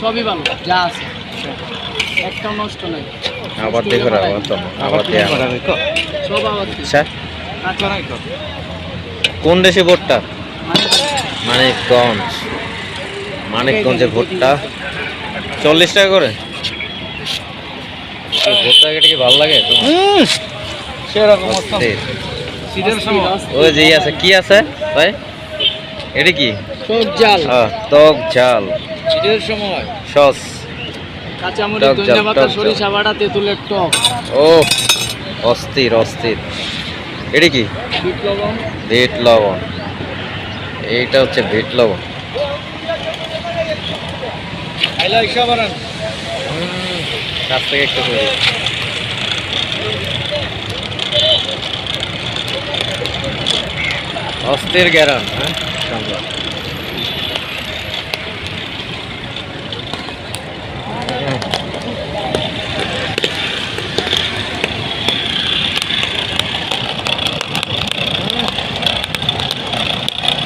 সবই ভালো। যা আছে একটাও নষ্ট নাই। আবার দেখো আবার তো আবার দেয়া সব আবার আচ্ছা আচ্ছা কোন দেশে ভোটটা? মানে মানিকগঞ্জ। মানিকগঞ্জের ভোটটা। চল্লিশ টাকা করে? ভোটটা কি ভালো লাগে? সেরকম ওই যে আছে কি আছে? ভাই এটা কি? সব জাল। টক ঝাল শীতের সময়। সস। কাঁচামরিচ ধনিয়া পাতা সরিষা বাটা তেঁতুলের টক। ও অস্থির অস্থির। এটা কি? বিট লবণ। এইটা হচ্ছে লবণ। আইলা ইসা বারান কাছ থেকে একটু করি অস্থির গ্যারান হ্যাঁ?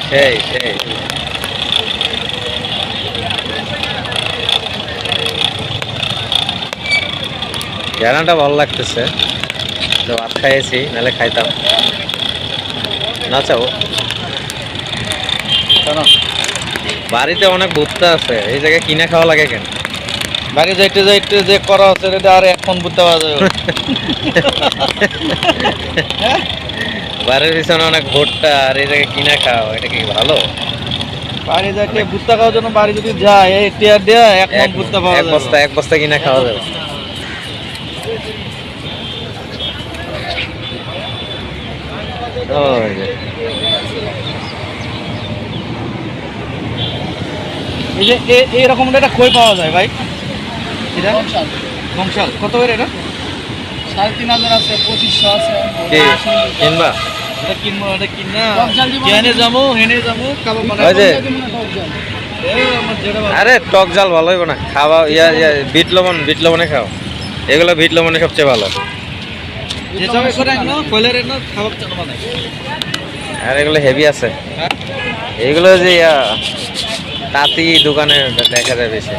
সেই সেই গ্যারানটা ভালো লাগতেছে। তো ভাত খাইয়েছি নাহলে খাইতাম। না চাও বাড়িতে অনেক ভুট্টা আছে এই জায়গায় কিনে খাওয়া লাগে কেন? বাকি যাইতে যাইতে যে করা আছে এটা আর এখন বুঝতে পারা যাবে। বাড়ির পিছনে অনেক ভুট্টা আর জায়গায় কিনে খাও এটা কি ভালো? বাড়ি যাইতে বুঝতে খাওয়ার জন্য বাড়ি যদি যায় এই টিয়ার দেয়া এক মন এক পাওয়া এক বস্তা এক বস্তা কিনে খাওয়া যাবে। যে। এই যে এ- এইরকম একটা কই পাওয়া যায় ভাই? এটা? বংশাল। বংশাল। কত করে এটা? সাড়ে তিন হাজার আছে পঁচিশশো আছে। কিনবা? এটা কিনবো কিনা যাব হেনে যাব খাব মানে। আরে টক জাল ভালো হইব না। খাওয়া ইয়া ইয়া বিট লবণ বিট লবণে খাও। এগুলো বিট লবণে সবচেয়ে ভালো। মানে আর এগুলো হেভি আছে? এগুলো যে ইয়া তাঁতি দোকানে দেখা যায় বেশি।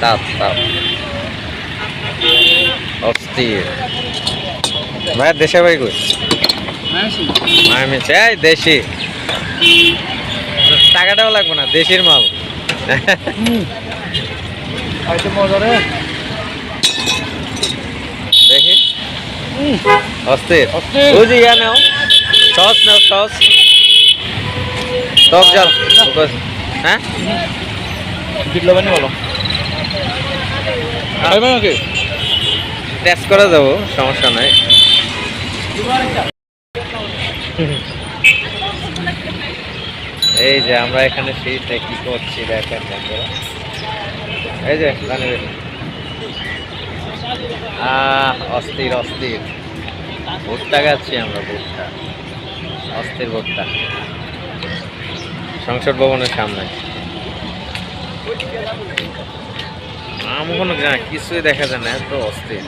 তাঁত তাঁত। অস্থির। ভাইয়ের দেশে ভাই কই? চাই দেশি। টাকাটাও লাগবে না দেশির মাল। দেখি। অস্থির। বুঝি ইয়া নাও। সস নাও সস। টক জাল। হ্যাঁ? বলো। টেস্ট করে যাব সমস্যা নাই। এই যে আমরা এখানে শীতে কি করছি দেখেন বন্ধুরা এই যে আহ, অস্থির অস্থির। ভুট্টা খাচ্ছি আমরা, ভুট্টা। অস্থির ভুট্টা। সংসদ ভবনের সামনে। আম কোনো কিছুই দেখা যায় না, এত অস্থির।